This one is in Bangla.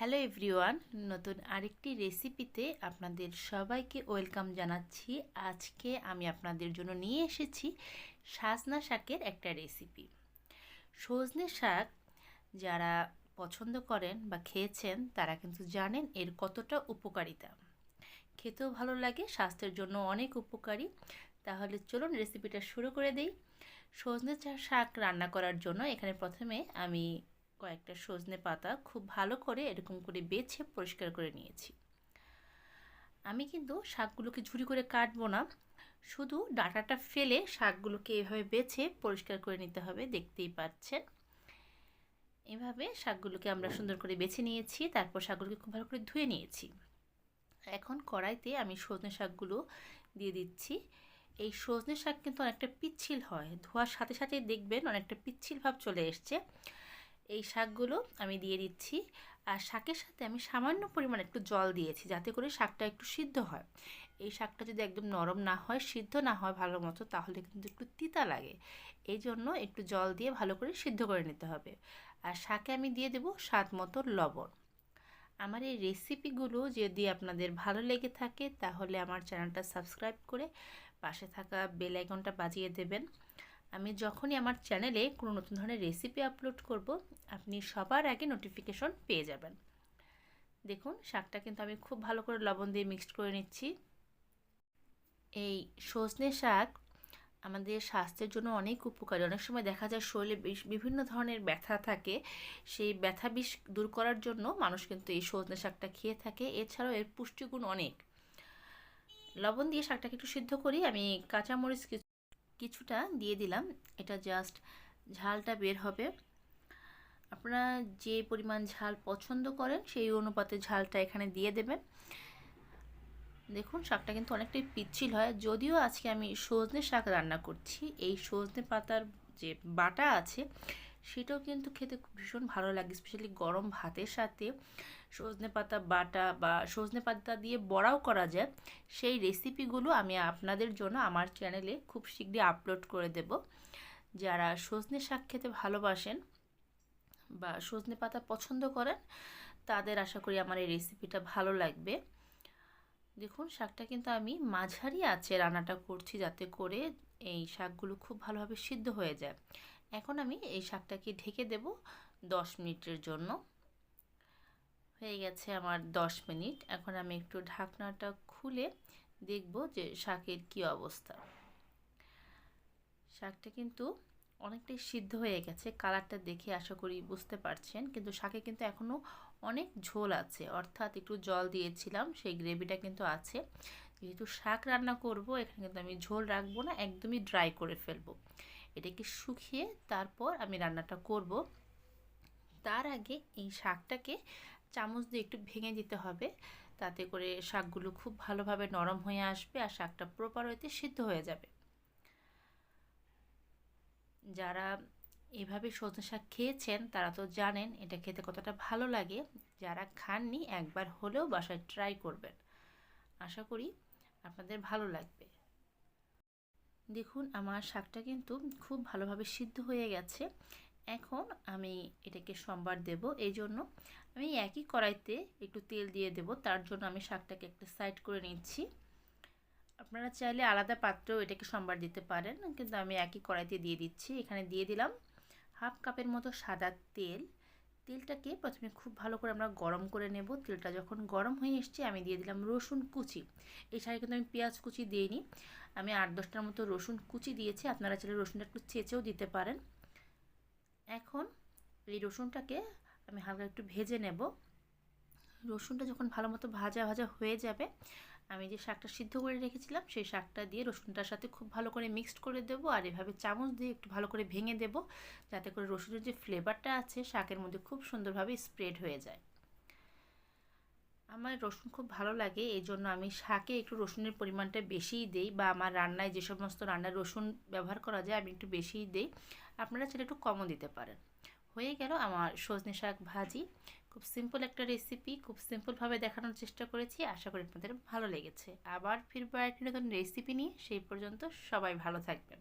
হ্যালো এভরিওয়ান নতুন আরেকটি রেসিপিতে আপনাদের সবাইকে ওয়েলকাম জানাচ্ছি। আজকে আমি আপনাদের জন্য নিয়ে এসেছি সাজনা শাকের একটা রেসিপি সজনে শাক যারা পছন্দ করেন বা খেয়েছেন, তারা কিন্তু জানেন এর কতটা উপকারিতা। খেতেও ভালো লাগে, স্বাস্থ্যের জন্য অনেক উপকারী। তাহলে চলুন রেসিপিটা শুরু করে দিই। সজনে শাক রান্না করার জন্য এখানে প্রথমে আমি কয়েকটা সজনে পাতা খুব ভালো করে এরকম করে বেছে পরিষ্কার করে নিয়েছি। আমি কিন্তু শাকগুলোকে ঝুরি করে কাটবো না, শুধু ডাটাটা ফেলে শাকগুলোকে এভাবে বেছে পরিষ্কার করে নিতে হবে, দেখতেই পাচ্ছেন। এভাবে শাকগুলোকে আমরা সুন্দর করে বেছে নিয়েছি, তারপর শাকগুলোকে খুব ভালো করে ধুয়ে নিয়েছি। এখন কড়াইতে আমি সজনে শাকগুলো দিয়ে দিচ্ছি। এই সজনে শাক কিন্তু অনেকটা পিচ্ছিল হয়, ধোয়ার সাথে সাথে দেখবেন অনেকটা পিচ্ছিল ভাব চলে এসছে। এই শাকগুলো আমি দিয়ে দিচ্ছি। আর শাকের সাথে আমি সামান্য পরিমাণ একটু জল দিয়েছি যাতে করে শাকটা একটু সিদ্ধ হয়। এই শাকটা যদি একদম নরম না হয়, সিদ্ধ না হয় ভালো মতো, তাহলে কিন্তু একটু তিতা লাগে। এই জন্য একটু জল দিয়ে ভালো করে সিদ্ধ করে নিতে হবে। আর শাকে আমি দিয়ে দেব স্বাদ মতো লবণ। আমার এই রেসিপিগুলো যদি আপনাদের ভালো লেগে থাকে, তাহলে আমার চ্যানেলটা সাবস্ক্রাইব করে পাশে থাকা বেল আইকনটা বাজিয়ে দেবেন। আমি যখনই আমার চ্যানেলে কোনো নতুন ধরনের রেসিপি আপলোড করব, আপনি সবার আগে নোটিফিকেশন পেয়ে যাবেন। দেখুন, শাকটা কিন্তু আমি খুব ভালো করে লবণ দিয়ে মিক্সড করে নিচ্ছি। এই সজনে শাক আমাদের স্বাস্থ্যের জন্য অনেক উপকারী। অনেক সময় দেখা যায় শরীরে বিভিন্ন ধরনের ব্যথা থাকে। সেই ব্যথা বিষ দূর করার জন্য মানুষ কিন্তু এই সজনে শাকটা খেয়ে থাকে। এছাড়াও এর পুষ্টিগুণ অনেক। লবণ দিয়ে শাকটাকে একটু সিদ্ধ করি। আমি কাঁচামরিচ কিছুটা দিয়ে দিলাম। এটা জাস্ট ঝালটা বের হবে। আপনারা যে পরিমাণ ঝাল পছন্দ করেন, সেই অনুপাতে ঝালটা এখানে দিয়ে দেবেন। দেখুন, শাকটা কিন্তু অনেকটাই পিচ্ছিল হয়। যদিও আজকে আমি সজনে শাক রান্না করছি। এই সজনে পাতার যে বাটা আছে সেটাও কিন্তু খেতে ভীষণ ভালো লাগে স্পেশালি গরম ভাতের সাথে সজনে পাতা বাটা বা সজনে পাতা দিয়ে বড়াও করা যায়। সেই রেসিপিগুলো আমি আপনাদের জন্য আমার চ্যানেলে খুব শীঘ্রই আপলোড করে দেব। যারা সজনে শাক খেতে ভালোবাসেন বা সজনে পাতা পছন্দ করেন, তাদের আশা করি আমার এই রেসিপিটা ভালো লাগবে। দেখুন, শাকটা কিন্তু আমি মাঝারি আছে রান্নাটা করছি যাতে করে এই শাকগুলো খুব ভালোভাবে সিদ্ধ হয়ে যায়। এখন আমি এই শাকটাকে ঢেকে দেব দশ মিনিটের জন্য। হয়ে গেছে আমার দশ মিনিট। এখন আমি একটু ঢাকনাটা খুলে দেখব যে শাকের কি অবস্থা। শাকটা কিন্তু অনেকটাই সিদ্ধ হয়ে গেছে। কালারটা দেখে আশা করি বুঝতে পারছেন। কিন্তু শাকে কিন্তু এখনও অনেক ঝোল আছে। অর্থাৎ একটু জল দিয়েছিলাম, সেই গ্রেভিটা কিন্তু আছে। যেহেতু শাক রান্না করব, এখানে কিন্তু আমি ঝোল রাখব না, একদমই ড্রাই করে ফেলব। এটাকে শুকিয়ে তারপর আমি রান্নাটা করব। তার আগে এই শাকটাকে চামচ দিয়ে একটু ভেঙে দিতে হবে। তাতে করে শাকগুলো খুব ভালোভাবে নরম হয়ে আসবে আর শাকটা প্রপার হইতে সিদ্ধ হয়ে যাবে। যারা এভাবে সজনে শাক খেয়েছেন, তারা তো জানেন এটা খেতে কতটা ভালো লাগে। যারা খাননি, একবার হলেও বাসায় ট্রাই করবেন। আশা করি আপনাদের ভালো লাগবে। দেখুন, আমার শাকটা কিন্তু খুব ভালোভাবে সিদ্ধ হয়ে গেছে। এখন আমি এটাকে সম্বার দেব। এই জন্য আমি একই কড়াইতে একটু তেল দিয়ে দেব। তার জন্য আমি শাকটাকে একটা সাইড করে নিচ্ছি। আপনারা চাইলে আলাদা পাত্রেও এটাকে সম্বার দিতে পারেন, কিন্তু আমি একই কড়াইতে দিয়ে দিচ্ছি। এখানে দিয়ে দিলাম হাফ কাপের মতো সাদা তেল। তেলটাকে প্রথমে খুব ভালো করে আমরা গরম করে নেব। তেলটা যখন গরম হয়ে এসছে, আমি দিয়ে দিলাম রসুন কুচি। এই কিন্তু আমি পেঁয়াজ কুচি দিইনি। আমি আট দশটার মতো রসুন কুচি দিয়েছি। আপনারা চাইলে রসুনটা একটু চেঁচেও দিতে পারেন। এখন এই রসুনটাকে আমি হালকা একটু ভেজে নেব। রসুনটা যখন ভালো মতো ভাজা ভাজা হয়ে যাবে আমি যে শাকটা সিদ্ধ করে রেখেছিলাম, সেই শাকটা দিয়ে রসুনটার সাথে খুব ভালো করে মিক্সড করে দেবো আর এভাবে চামচ দিয়ে একটু ভালো করে ভেঙে দেব, যাতে করে রসুনের যে ফ্লেভারটা আছে, শাকের মধ্যে খুব সুন্দরভাবে স্প্রেড হয়ে যায়। আমার রসুন খুব ভালো লাগে, এই জন্য আমি শাকে একটু রসুনের পরিমাণটা বেশিই দেই বা আমার রান্নায় যে সমস্ত রান্নায় রসুন ব্যবহার করা যায়, আমি একটু বেশিই দিই। আপনারা সেটা একটু কমও দিতে পারেন। হয়ে গেল আমার সজনে শাক ভাজি। খুব সিম্পল একটা রেসিপি খুব সিম্পলভাবে দেখানোর চেষ্টা করেছি, আশা করি আপনাদের ভালো লেগেছে। আবার ফিরবো একটি নতুন রেসিপি নিয়ে, সেই পর্যন্ত সবাই ভালো থাকবেন।